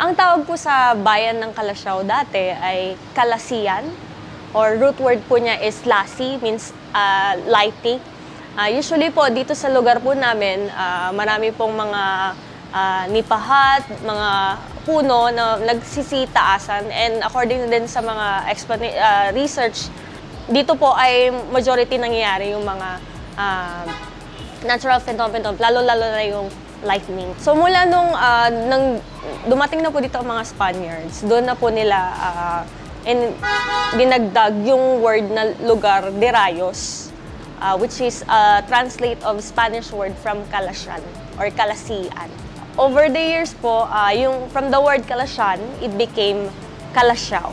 Ang tawag po sa bayan ng Kalasyaw dati ay Kalasian or root word po niya is lasi, means uh, lighting. Ah, usually po dito sa lugar po namin, ah, marami pong mga ah, nipahat, mga puno na nagsisitaasan and according din sa mga ah, research, dito po ay majority nangyayari yung mga ah, natural phenomenon, lalo-lalo na yung lightning. So mula nung ah, nang dumating na po dito ang mga Spaniards, doon na po nila ah, in, dinagdag yung word na lugar, de Rayos, ah, which is a translate of Spanish word from Kalasyan or Kalasian. Over the years po, ah, yung from the word Kalasyan, it became Kalasyaw.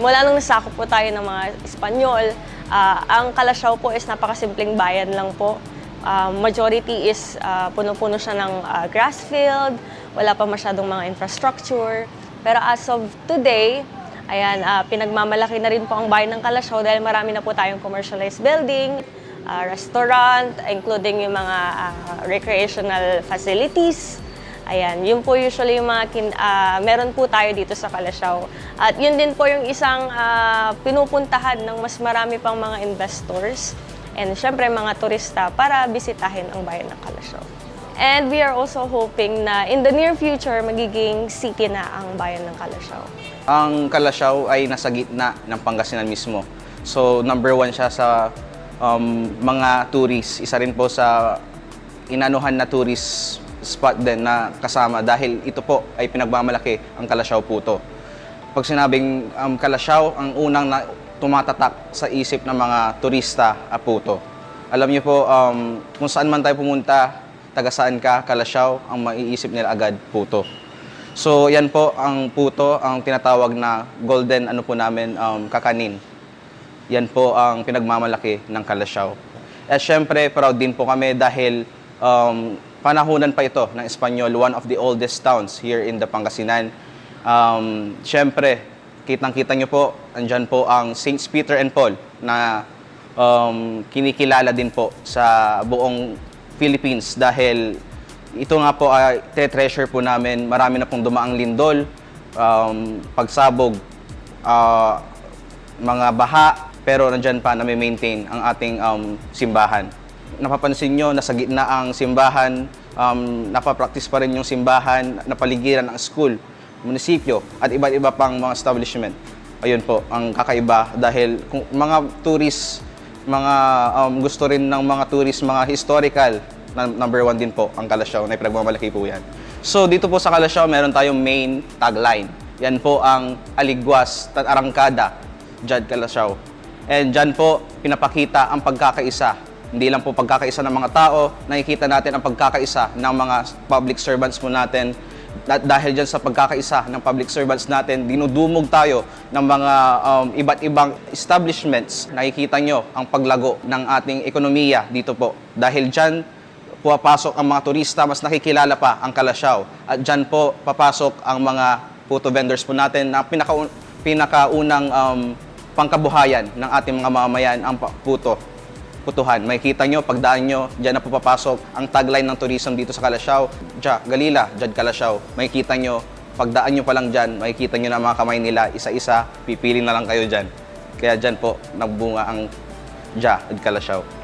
Mula nung nasakop po tayo ng mga Espanyol, ah, ang Kalasyaw po is napakasimpleng bayan lang po. Ah, majority is ah, puno-puno siya ng ah, grass field, wala pa masyadong mga infrastructure. Pero as of today, ayan, ah, pinagmamalaki na rin po ang bayan ng Kalasyaw dahil marami na po tayong commercialized building, ah, restaurant, including yung mga ah, recreational facilities. Ayan, yun po usually yung mga kin, ah, meron po tayo dito sa Kalasyaw. At yun din po yung isang ah, pinupuntahan ng mas marami pang mga investors and syempre mga turista para bisitahin ang bayan ng Kalasyaw. And we are also hoping na in the near future, magiging city na ang bayan ng Kalasyaw. Ang Kalasyaw ay nasa gitna ng Pangasinan mismo. So number one siya sa um, mga tourists. Isa rin po sa inanuhan na tourist spot din na kasama dahil ito po ay pinagmamalaki ang Kalasyaw Puto. Pag sinabing um, Kalasyaw, ang unang na tumatatak sa isip ng mga turista a Puto. Alam niyo po, um, kung saan man tayo pumunta, taga saan ka, Kalasyaw, ang maiisip nila agad Puto. So yan po ang puto, ang tinatawag na golden ano po namin um, kakanin. Yan po ang pinagmamalaki ng Kalasyaw. At syempre proud din po kami dahil um, panahunan pa ito ng Espanyol, one of the oldest towns here in the Pangasinan. Um, syempre, kitang-kita nyo po, andyan po ang Saints Peter and Paul na um, kinikilala din po sa buong Philippines dahil ito nga po ay treasure po namin. Marami na pong dumaang lindol, um, pagsabog, ah, mga baha, pero nandyan pa na maintain ang ating um, simbahan. Napapansin nyo, nasa gitna ang simbahan, um, napapractice pa rin yung simbahan, napaligiran ang school, munisipyo, at iba't iba pang mga establishment. Ayun po, ang kakaiba dahil kung mga tourists, mga um, gusto rin ng mga tourists, mga historical, number one din po ang Kalasyaw, na pinagmamalaki po yan. So dito po sa Kalasyaw, meron tayong main tagline. Yan po ang Aligwas, Tan Arangkada, Jad Kalasyaw. And dyan po, pinapakita ang pagkakaisa. Hindi lang po pagkakaisa ng mga tao, nakikita natin ang pagkakaisa ng mga public servants po natin. Dahil dyan sa pagkakaisa ng public servants natin, dinudumog tayo ng mga um, iba't ibang establishments. Nakikita nyo ang paglago ng ating ekonomiya dito po. Dahil dyan, pumapasok ang mga turista, mas nakikilala pa ang Kalasyaw. At dyan po papasok ang mga photo vendors po natin na pinaka pinakaunang um, pangkabuhayan ng ating mga mamamayan ang puto. Putuhan. Makikita nyo, pagdaan nyo, dyan na po papasok ang tagline ng tourism dito sa Kalasyaw. Dya, Galila, Jad Kalasyaw. Makikita nyo, pagdaan nyo pa lang dyan, makikita nyo na mga kamay nila, isa-isa, pipili na lang kayo dyan. Kaya dyan po, nagbunga ang Jad Kalasyaw.